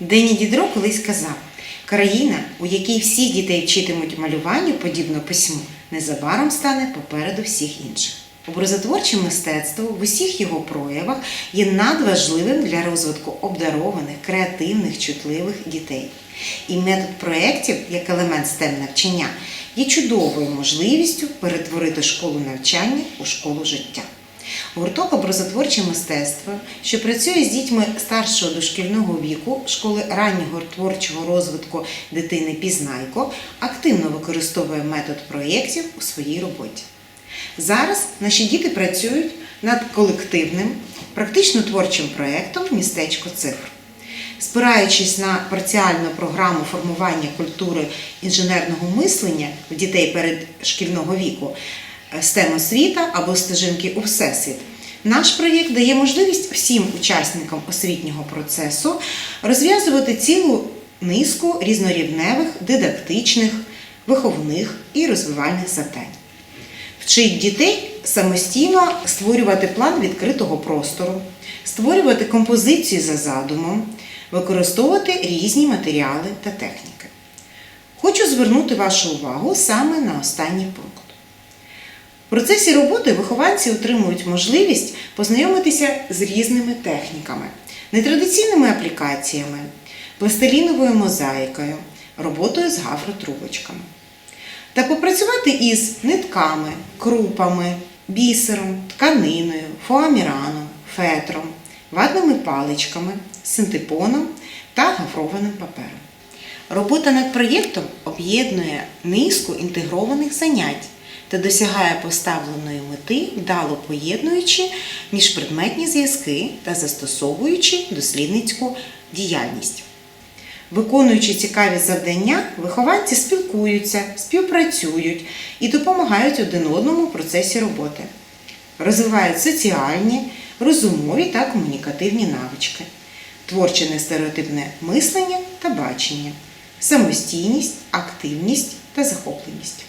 Дені Дідро колись казав: країна, у якій всі дітей вчитимуть малюванню подібно письму, незабаром стане попереду всіх інших. Образотворче мистецтво в усіх його проявах є надважливим для розвитку обдарованих, креативних, чутливих дітей. І метод проєктів, як елемент STEM навчання, є чудовою можливістю перетворити школу навчання у школу життя. Гурток образотворче мистецтво, що працює з дітьми старшого дошкільного віку школи раннього творчого розвитку дитини Пізнайко, активно використовує метод проєктів у своїй роботі. Зараз наші діти працюють над колективним, практично творчим проєктом Містечко цифр. Спираючись на парціальну програму формування культури інженерного мислення в дітей передшкільного віку, STEM освіта або стежинки у Всесвіт, наш проєкт дає можливість всім учасникам освітнього процесу розв'язувати цілу низку різнорівневих, дидактичних, виховних і розвивальних завдань. Вчить дітей самостійно створювати план відкритого простору, створювати композицію за задумом, використовувати різні матеріали та техніки. Хочу звернути вашу увагу саме на останній пункт. Процесі роботи вихованці отримують можливість познайомитися з різними техніками, нетрадиційними аплікаціями, пластиліновою мозаїкою, роботою з гафротрубочками та попрацювати із нитками, крупами, бісером, тканиною, фоаміраном, фетром, ватними паличками, синтепоном та гафрованим папером. Робота над проєктом об'єднує низку інтегрованих занять та досягає поставленої мети, вдало поєднуючи міжпредметні зв'язки та застосовуючи дослідницьку діяльність. Виконуючи цікаві завдання, вихованці спілкуються, співпрацюють і допомагають один одному в процесі роботи. Розвивають соціальні, розумові та комунікативні навички, творче нестереотипне мислення та бачення, самостійність, активність та захопленість.